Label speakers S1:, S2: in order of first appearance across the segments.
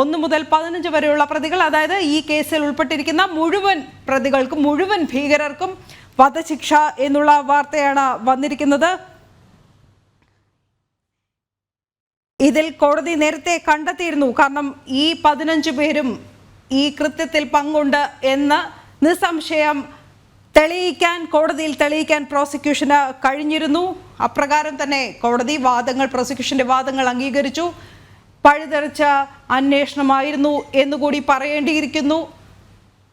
S1: ഒന്ന് മുതൽ പതിനഞ്ച് വരെയുള്ള പ്രതികൾ അതായത് ഈ കേസിൽ ഉൾപ്പെട്ടിരിക്കുന്ന മുഴുവൻ പ്രതികൾക്കും മുഴുവൻ ഭീകരർക്കും വധശിക്ഷ എന്നുള്ള വാർത്തയാണ് വന്നിരിക്കുന്നത്. ഇതിൽ കോടതി നേരത്തെ കണ്ടെത്തിയിരുന്നു. കാരണം ഈ പതിനഞ്ച് പേരും ഈ കൃത്യത്തിൽ പങ്കുണ്ട് എന്ന് നിസ്സംശയം തെളിയിക്കാൻ കോടതിയിൽ തെളിയിക്കാൻ പ്രോസിക്യൂഷന് കഴിഞ്ഞിരുന്നു. അപ്രകാരം തന്നെ കോടതി വാദങ്ങൾ പ്രോസിക്യൂഷന്റെ വാദങ്ങൾ അംഗീകരിച്ചു. പഴുതെറിച്ച അന്വേഷണമായിരുന്നു എന്നുകൂടി പറയേണ്ടിയിരിക്കുന്നു.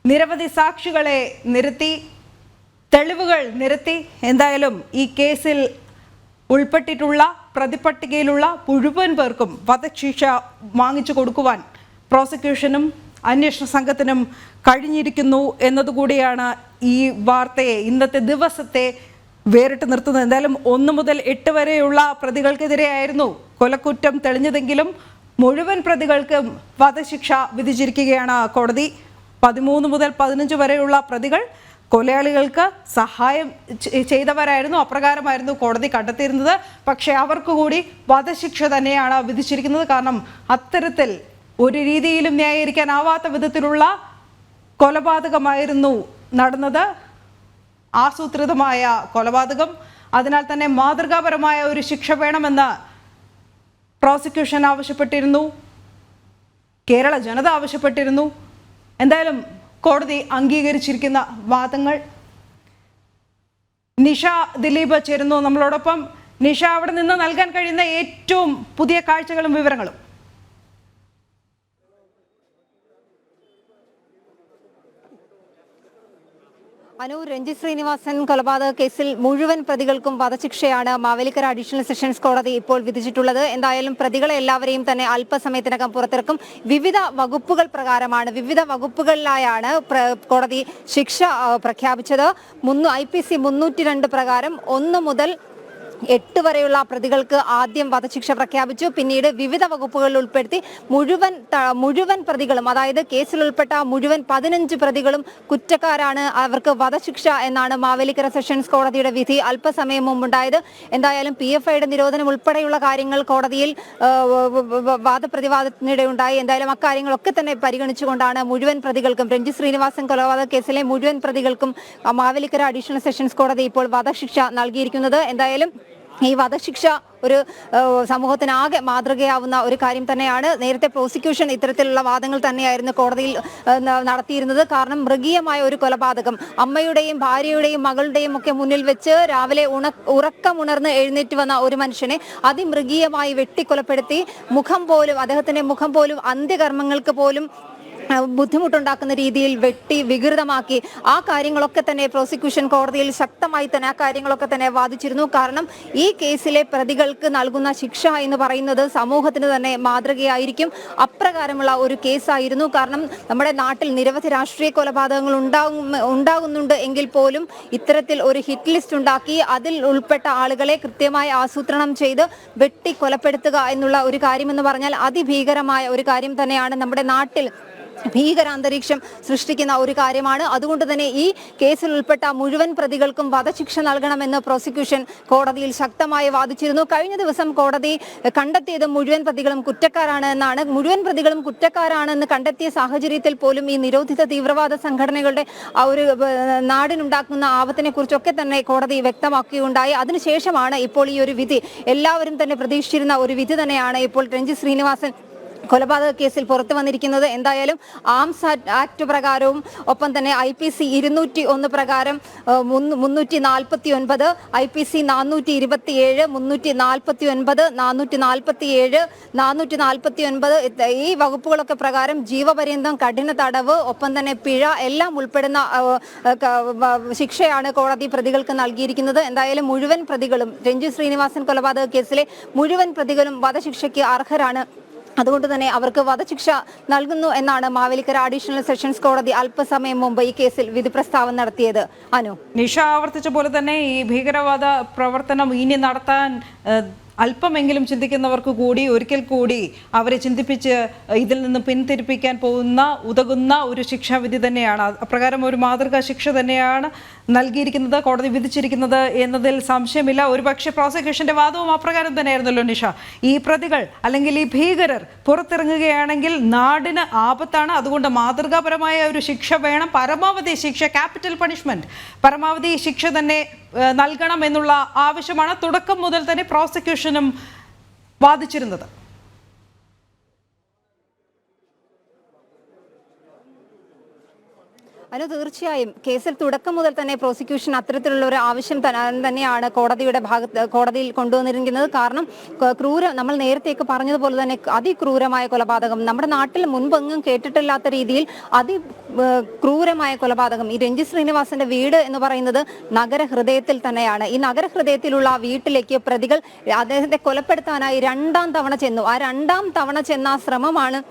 S1: നിരവധി സാക്ഷികളെ നിരത്തി തെളിവുകൾ നിരത്തി. എന്തായാലും ഈ കേസിൽ ഉൾപ്പെട്ടിട്ടുള്ള പ്രതിപട്ടികയിലുള്ള മുഴുവൻ പേർക്കും വധശിക്ഷ വാങ്ങിച്ചു കൊടുക്കുവാൻ പ്രോസിക്യൂഷനും അന്വേഷണ സംഘത്തിനും കഴിഞ്ഞിരിക്കുന്നു എന്നതുകൂടിയാണ് ഈ വാർത്തയെ ഇന്നത്തെ ദിവസത്തെ വേറിട്ട് നിർത്തുന്നത്. എന്തായാലും ഒന്ന് മുതൽ എട്ട് വരെയുള്ള പ്രതികൾക്കെതിരെയായിരുന്നു കൊലക്കുറ്റം തെളിഞ്ഞതെങ്കിലും മുഴുവൻ പ്രതികൾക്കും വധശിക്ഷ വിധിച്ചിരിക്കുകയാണ് കോടതി. പതിമൂന്ന് മുതൽ പതിനഞ്ച് വരെയുള്ള പ്രതികൾ കൊലയാളികൾക്ക് സഹായം ചെയ്തവരായിരുന്നു. അപ്രകാരമായിരുന്നു കോടതി കണ്ടെത്തിയിരുന്നത്. പക്ഷേ അവർക്ക് കൂടി വധശിക്ഷ തന്നെയാണ് വിധിച്ചിരിക്കുന്നത്. കാരണം അത്തരത്തിൽ ഒരു രീതിയിലും ന്യായീകരിക്കാനാവാത്ത വിധത്തിലുള്ള കൊലപാതകമായിരുന്നു നടന്നത്. ആസൂത്രിതമായ കൊലപാതകം. അതിനാൽ തന്നെ മാതൃകാപരമായ ഒരു ശിക്ഷ വേണമെന്ന് പ്രോസിക്യൂഷൻ ആവശ്യപ്പെട്ടിരുന്നു. കേരള ജനത ആവശ്യപ്പെട്ടിരുന്നു. എന്തായാലും കോടതി അംഗീകരിച്ചിരിക്കുന്ന വാദങ്ങൾ. നിഷ ദിലീപ് ചേരുന്നു നമ്മളോടൊപ്പം. നിഷ അവിടെ നിന്ന് നൽകാൻ കഴിയുന്ന ഏറ്റവും പുതിയ കാഴ്ചകളും വിവരങ്ങളും.
S2: അനു രഞ്ജിത് ശ്രീനിവാസൻ കൊലപാതക കേസിൽ മുഴുവൻ പ്രതികൾക്കും വധശിക്ഷയാണ് മാവേലിക്കര അഡീഷണൽ സെഷൻസ് കോടതി ഇപ്പോൾ വിധിച്ചിട്ടുള്ളത്. എന്തായാലും പ്രതികളെ എല്ലാവരെയും തന്നെ അല്പസമയത്തിനകം പുറത്തിറക്കും. വിവിധ വകുപ്പുകൾ പ്രകാരമാണ് വിവിധ വകുപ്പുകളിലായാണ് കോടതി ശിക്ഷ പ്രഖ്യാപിച്ചത്. ഐ പി സി മുന്നൂറ്റി രണ്ട് പ്രകാരം ഒന്ന് മുതൽ എട്ട് വരെയുള്ള പ്രതികൾക്ക് ആദ്യം വധശിക്ഷ പ്രഖ്യാപിച്ചു. പിന്നീട് വിവിധ വകുപ്പുകളിൽ ഉൾപ്പെടുത്തി മുഴുവൻ മുഴുവൻ പ്രതികളും അതായത് കേസിൽ ഉൾപ്പെട്ട മുഴുവൻ പതിനഞ്ച് പ്രതികളും കുറ്റക്കാരാണ് അവർക്ക് വധശിക്ഷ എന്നാണ് മാവേലിക്കര സെഷൻസ് കോടതിയുടെ വിധി അല്പസമയം മുമ്പുണ്ടായത്. എന്തായാലും പി എഫ് ഐയുടെ നിരോധനം ഉൾപ്പെടെയുള്ള കാര്യങ്ങൾ കോടതിയിൽ വാദപ്രതിവാദത്തിനിടെ ഉണ്ടായി. എന്തായാലും അക്കാര്യങ്ങളൊക്കെ തന്നെ പരിഗണിച്ചുകൊണ്ടാണ് മുഴുവൻ പ്രതികൾക്കും രഞ്ജി ശ്രീനിവാസൻ കൊലപാതക കേസിലെ മുഴുവൻ പ്രതികൾക്കും മാവേലിക്കര അഡീഷണൽ സെഷൻസ് കോടതി ഇപ്പോൾ വധശിക്ഷ നൽകിയിരിക്കുന്നത്. എന്തായാലും ഈ വധശിക്ഷ ഒരു സമൂഹത്തിനാകെ മാതൃകയാവുന്ന ഒരു കാര്യം തന്നെയാണ്. നേരത്തെ പ്രോസിക്യൂഷൻ ഇത്തരത്തിലുള്ള വാദങ്ങൾ തന്നെയായിരുന്നു കോടതിയിൽ നടത്തിയിരുന്നത്. കാരണം മൃഗീയമായ ഒരു കൊലപാതകം. അമ്മയുടെയും ഭാര്യയുടെയും മകളുടെയും ഒക്കെ മുന്നിൽ വെച്ച് രാവിലെ ഉണ ഉറക്കമുണർന്ന് എഴുന്നേറ്റ് വന്ന ഒരു മനുഷ്യനെ അതിമൃഗീയമായി വെട്ടിക്കൊലപ്പെടുത്തി. മുഖം പോലും അദ്ദേഹത്തിന്റെ മുഖം പോലും അന്ത്യകർമ്മങ്ങൾക്ക് പോലും ബുദ്ധിമുട്ടുണ്ടാക്കുന്ന രീതിയിൽ വെട്ടി വികൃതമാക്കി ആ കാര്യങ്ങളൊക്കെ തന്നെ പ്രോസിക്യൂഷൻ കോടതിയിൽ ശക്തമായി തന്നെ ആ കാര്യങ്ങളൊക്കെ തന്നെ വാദിച്ചിരുന്നു. കാരണം ഈ കേസിലെ പ്രതികൾക്ക് നൽകുന്ന ശിക്ഷ എന്ന് പറയുന്നത് സമൂഹത്തിന് തന്നെ മാതൃകയായിരിക്കും. അപ്രകാരമുള്ള ഒരു കേസായിരുന്നു. കാരണം നമ്മുടെ നാട്ടിൽ നിരവധി രാഷ്ട്രീയ കൊലപാതകങ്ങൾ ഉണ്ടാകും ഉണ്ടാകുന്നുണ്ട് എങ്കിൽ പോലും ഇത്തരത്തിൽ ഒരു ഹിറ്റ് ലിസ്റ്റ് ഉണ്ടാക്കി അതിൽ ഉൾപ്പെട്ട ആളുകളെ കൃത്യമായി ആസൂത്രണം ചെയ്ത് വെട്ടി കൊലപ്പെടുത്തുക എന്നുള്ള ഒരു കാര്യമെന്ന് പറഞ്ഞാൽ അതിഭീകരമായ ഒരു കാര്യം തന്നെയാണ് നമ്മുടെ നാട്ടിൽ ഭീകരാന്തരീക്ഷം സൃഷ്ടിക്കുന്ന ഒരു കാര്യമാണ്. അതുകൊണ്ട് തന്നെ ഈ കേസിൽ ഉൾപ്പെട്ട മുഴുവൻ പ്രതികൾക്കും വധശിക്ഷ നൽകണമെന്ന് പ്രോസിക്യൂഷൻ കോടതിയിൽ ശക്തമായി വാദിച്ചിരുന്നു. കഴിഞ്ഞ ദിവസം കോടതി കണ്ടെത്തിയത് മുഴുവൻ പ്രതികളും കുറ്റക്കാരാണ് എന്നാണ്. മുഴുവൻ പ്രതികളും കുറ്റക്കാരാണെന്ന് കണ്ടെത്തിയ സാഹചര്യത്തിൽ പോലും ഈ നിരോധിത തീവ്രവാദ സംഘടനകളുടെ ആ ഒരു നാടിനുണ്ടാക്കുന്ന ആപത്തിനെ കുറിച്ചൊക്കെ തന്നെ കോടതി വ്യക്തമാക്കുകയുണ്ടായി അതിനുശേഷമാണ് ഇപ്പോൾ ഈ ഒരു വിധി. എല്ലാവരും തന്നെ പ്രതീക്ഷിച്ചിരുന്ന ഒരു വിധി തന്നെയാണ് ഇപ്പോൾ രഞ്ജി ശ്രീനിവാസൻ കൊലപാതക കേസിൽ പുറത്തു വന്നിരിക്കുന്നത് എന്തായാലും ആംസ് ആക്ട് പ്രകാരവും ഒപ്പം തന്നെ ഐ പി സി ഇരുന്നൂറ്റി ഒന്ന് പ്രകാരം മുന്നൂറ്റി നാൽപ്പത്തി ഒൻപത് ഐ പി സി നാനൂറ്റി ഇരുപത്തി ഏഴ് മുന്നൂറ്റി നാൽപ്പത്തി ഒൻപത് നാനൂറ്റി നാൽപ്പത്തി ഏഴ് നാനൂറ്റി നാൽപ്പത്തി ഒൻപത് ഈ വകുപ്പുകളൊക്കെ പ്രകാരം ജീവപര്യന്തം കഠിന തടവ് ഒപ്പം തന്നെ പിഴ എല്ലാം ഉൾപ്പെടുന്ന ശിക്ഷയാണ് കോടതി പ്രതികൾക്ക് നൽകിയിരിക്കുന്നത്. എന്തായാലും മുഴുവൻ പ്രതികളും രഞ്ജു ശ്രീനിവാസൻ കൊലപാതക കേസിലെ മുഴുവൻ പ്രതികളും വധശിക്ഷയ്ക്ക് അർഹരാണ് അതുകൊണ്ട് തന്നെ അവർക്ക് വധശിക്ഷ നൽകുന്നു എന്നാണ് മാവേലിക്കര അഡീഷണൽ സെഷൻസ് കോടതി അല്പസമയം മുമ്പ് ഈ കേസിൽ വിധി പ്രസ്താവം നടത്തിയത്. അനു.
S1: നിഷ ആവർത്തിച്ച പോലെ തന്നെ ഈ ഭീകരവാദ പ്രവർത്തനം ഇനി നടത്താൻ അല്പമെങ്കിലും ചിന്തിക്കുന്നവർക്ക് കൂടി ഒരിക്കൽ കൂടി അവരെ ചിന്തിപ്പിച്ച് ഇതിൽ നിന്ന് പിന്തിരിപ്പിക്കാൻ പോകുന്ന ഉതകുന്ന ഒരു ശിക്ഷാവിധി തന്നെയാണ്. അപ്രകാരം ഒരു മാതൃകാ ശിക്ഷ തന്നെയാണ് നൽകിയിരിക്കുന്നത് കോടതി വിധിച്ചിരിക്കുന്നത് എന്നതിൽ സംശയമില്ല. ഒരുപക്ഷെ പ്രോസിക്യൂഷന്റെ വാദവും അപ്രകാരം തന്നെയായിരുന്നല്ലോ നിഷ. ഈ പ്രതികൾ അല്ലെങ്കിൽ ഈ ഭീകരർ പുറത്തിറങ്ങുകയാണെങ്കിൽ നാടിന് ആപത്താണ്. അതുകൊണ്ട് മാതൃകാപരമായ ഒരു ശിക്ഷ വേണം. പരമാവധി ശിക്ഷ ക്യാപിറ്റൽ പണിഷ്മെന്റ്. പരമാവധി ശിക്ഷ തന്നെ നൽകണം എന്നുള്ള ആവശ്യമാണ് തുടക്കം മുതൽ തന്നെ പ്രോസിക്യൂഷനും വാദിച്ചിരുന്നത്.
S2: അനു തീർച്ചയായും കേസിൽ തുടക്കം മുതൽ തന്നെ പ്രോസിക്യൂഷൻ അത്തരത്തിലുള്ള ഒരു ആവശ്യം തന്നെയാണ് കോടതിയുടെ ഭാഗത്ത് കോടതിയിൽ കൊണ്ടുവന്നിരിക്കുന്നത്. കാരണം ക്രൂര നമ്മൾ നേരത്തെയൊക്കെ പറഞ്ഞതുപോലെ തന്നെ അതിക്രൂരമായ കൊലപാതകം. നമ്മുടെ നാട്ടിൽ മുൻപെങ്ങും കേട്ടിട്ടില്ലാത്ത രീതിയിൽ അതി ക്രൂരമായ കൊലപാതകം. ഈ രഞ്ജി ശ്രീനിവാസന്റെ വീട് എന്ന് പറയുന്നത് നഗരഹൃദയത്തിൽ തന്നെയാണ്. ഈ നഗരഹൃദയത്തിലുള്ള വീട്ടിലേക്ക് പ്രതികൾ അദ്ദേഹത്തെ കൊലപ്പെടുത്താനായി രണ്ടാം തവണ ചെന്നു. ആ രണ്ടാം തവണ ചെന്ന ശ്രമമാണ്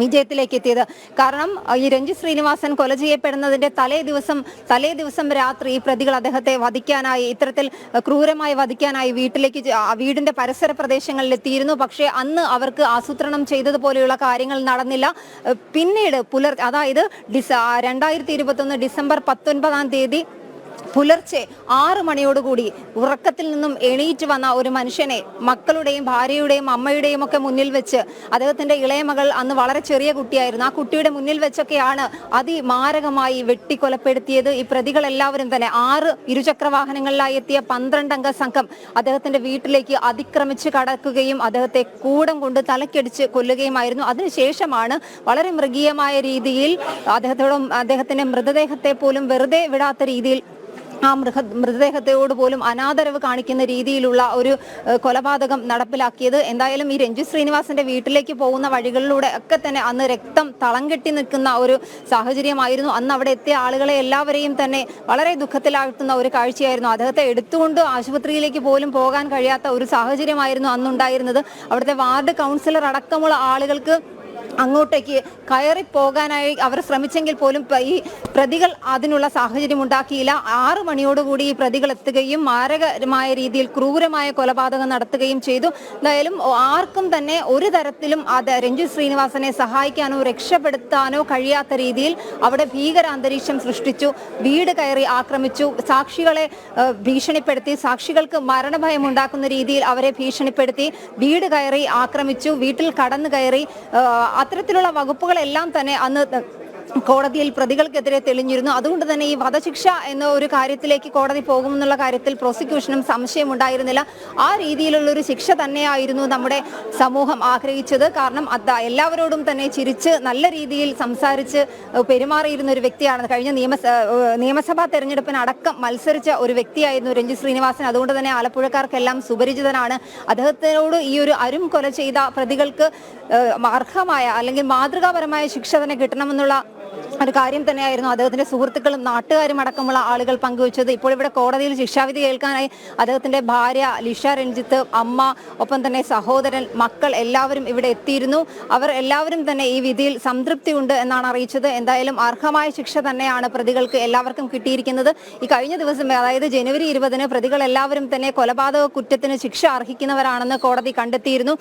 S2: വിജയത്തിലേക്ക് എത്തിയത്. കാരണം ഈ രഞ്ജി ശ്രീനിവാസൻ കൊല ചെയ്യപ്പെടുന്നതിന്റെ തലേ ദിവസം തലേ ദിവസം രാത്രി ഈ പ്രതികൾ അദ്ദേഹത്തെ വധിക്കാനായി ഇത്തരത്തിൽ ക്രൂരമായി വധിക്കാനായി വീട്ടിലേക്ക് വീടിന്റെ പരിസര പ്രദേശങ്ങളിൽ എത്തിയിരുന്നു. പക്ഷേ അന്ന് അവർക്ക് ആസൂത്രണം ചെയ്തതുപോലെയുള്ള കാര്യങ്ങൾ നടന്നില്ല. പിന്നീട് പുലർ അതായത് ഡിസ രണ്ടായിരത്തി ഇരുപത്തൊന്ന് ഡിസംബർ പത്തൊൻപതാം തീയതി പുലർച്ചെ ആറ് മണിയോടുകൂടി ഉറക്കത്തിൽ നിന്നും എണീറ്റ് വന്ന ഒരു മനുഷ്യനെ മക്കളുടെയും ഭാര്യയുടെയും അമ്മയുടെയും ഒക്കെ മുന്നിൽ വെച്ച് അദ്ദേഹത്തിന്റെ ഇളയ മകൾ അന്ന് വളരെ ചെറിയ കുട്ടിയായിരുന്നു. ആ കുട്ടിയുടെ മുന്നിൽ വെച്ചൊക്കെയാണ് അതിമാരകമായി വെട്ടിക്കൊലപ്പെടുത്തിയത്. ഈ പ്രതികൾ എല്ലാവരും തന്നെ ആറ് ഇരുചക്ര വാഹനങ്ങളിലായി എത്തിയ പന്ത്രണ്ടംഗ സംഘം അദ്ദേഹത്തിന്റെ വീട്ടിലേക്ക് അതിക്രമിച്ച് കടക്കുകയും അദ്ദേഹത്തെ കൂടം കൊണ്ട് തലക്കടിച്ച് കൊല്ലുകയുമായിരുന്നു. അതിനുശേഷമാണ് വളരെ മൃഗീയമായ രീതിയിൽ അദ്ദേഹത്തോടും അദ്ദേഹത്തിന്റെ മൃതദേഹത്തെ പോലും വെറുതെ വിടാത്ത രീതിയിൽ ആ മൃഗ മൃതദേഹത്തോട് പോലും അനാദരവ് കാണിക്കുന്ന രീതിയിലുള്ള ഒരു കൊലപാതകം നടപ്പിലാക്കിയത്. എന്തായാലും ഈ രഞ്ജു ശ്രീനിവാസന്റെ വീട്ടിലേക്ക് പോകുന്ന വഴികളിലൂടെ ഒക്കെ തന്നെ അന്ന് രക്തം തളം കെട്ടി നിൽക്കുന്ന ഒരു സാഹചര്യമായിരുന്നു. അന്ന് അവിടെ എത്തിയ ആളുകളെ എല്ലാവരെയും തന്നെ വളരെ ദുഃഖത്തിലാഴ്ത്തുന്ന ഒരു കാഴ്ചയായിരുന്നു. അദ്ദേഹത്തെ എടുത്തുകൊണ്ട് ആശുപത്രിയിലേക്ക് പോലും പോകാൻ കഴിയാത്ത ഒരു സാഹചര്യമായിരുന്നു അന്നുണ്ടായിരുന്നത്. അവിടുത്തെ വാർഡ് കൗൺസിലർ അടക്കമുള്ള ആളുകൾക്ക് അങ്ങോട്ടേക്ക് കയറി പോകാനായി അവർ ശ്രമിച്ചെങ്കിൽ പോലും ഈ പ്രതികൾ അതിനുള്ള സാഹചര്യം ഉണ്ടാക്കിയില്ല. ആറ് മണിയോടുകൂടി ഈ പ്രതികൾ എത്തുകയും മാരകമായ രീതിയിൽ ക്രൂരമായ കൊലപാതകം നടത്തുകയും ചെയ്തു. എന്തായാലും ആർക്കും തന്നെ ഒരു തരത്തിലും അത് രഞ്ജു ശ്രീനിവാസനെ സഹായിക്കാനോ രക്ഷപ്പെടുത്താനോ കഴിയാത്ത രീതിയിൽ അവിടെ ഭീകര അന്തരീക്ഷം സൃഷ്ടിച്ചു. വീട് കയറി ആക്രമിച്ചു. സാക്ഷികളെ ഭീഷണിപ്പെടുത്തി. സാക്ഷികൾക്ക് മരണഭയം ഉണ്ടാക്കുന്ന രീതിയിൽ അവരെ ഭീഷണിപ്പെടുത്തി. വീട് കയറി ആക്രമിച്ചു. വീട്ടിൽ കടന്നു കയറി അത്തരത്തിലുള്ള വകുപ്പുകളെല്ലാം തന്നെ അന്ന് കോടതിയിൽ പ്രതികൾക്കെതിരെ തെളിഞ്ഞിരുന്നു. അതുകൊണ്ട് തന്നെ ഈ വധശിക്ഷ എന്ന ഒരു കാര്യത്തിലേക്ക് കോടതി പോകുമെന്നുള്ള കാര്യത്തിൽ പ്രോസിക്യൂഷനും സംശയമുണ്ടായിരുന്നില്ല ആ രീതിയിലുള്ള ഒരു ശിക്ഷ തന്നെയായിരുന്നു നമ്മുടെ സമൂഹം ആഗ്രഹിച്ചത്. കാരണം അത് എല്ലാവരോടും തന്നെ ചിരിച്ച് നല്ല രീതിയിൽ സംസാരിച്ച് പെരുമാറിയിരുന്ന ഒരു വ്യക്തിയാണ്. കഴിഞ്ഞ നിയമ നിയമസഭാ തെരഞ്ഞെടുപ്പിന് അടക്കം മത്സരിച്ച ഒരു വ്യക്തിയായിരുന്നു രഞ്ജി ശ്രീനിവാസൻ. അതുകൊണ്ട് തന്നെ ആലപ്പുഴക്കാർക്കെല്ലാം സുപരിചിതനാണ്. അദ്ദേഹത്തിനോട് ഈ ഒരു അരും കൊല ചെയ്ത പ്രതികൾക്ക് അർഹമായ അല്ലെങ്കിൽ മാതൃകാപരമായ ശിക്ഷ തന്നെ കിട്ടണമെന്നുള്ള ഒരു കാര്യം തന്നെയായിരുന്നു അദ്ദേഹത്തിന്റെ സുഹൃത്തുക്കളും നാട്ടുകാരും അടക്കമുള്ള ആളുകൾ പങ്കുവച്ചത്. ഇപ്പോൾ ഇവിടെ കോടതിയിൽ ശിക്ഷാവിധി കേൾക്കാനായി അദ്ദേഹത്തിന്റെ ഭാര്യ ലിഷ രഞ്ജിത്ത് അമ്മ ഒപ്പം തന്നെ സഹോദരൻ മക്കൾ എല്ലാവരും ഇവിടെ എത്തിയിരുന്നു. അവർ എല്ലാവരും തന്നെ ഈ വിധിയിൽ സംതൃപ്തിയുണ്ട് എന്നാണ് അറിയിച്ചത്. എന്തായാലും അർഹമായ ശിക്ഷ തന്നെയാണ് പ്രതികൾക്ക് എല്ലാവർക്കും കിട്ടിയിരിക്കുന്നത്. ഈ കഴിഞ്ഞ ദിവസം അതായത് ജനുവരി ഇരുപതിന് പ്രതികൾ എല്ലാവരും തന്നെ കൊലപാതക കുറ്റത്തിന് ശിക്ഷ അർഹിക്കുന്നവരാണെന്ന് കോടതി കണ്ടെത്തിയിരുന്നു.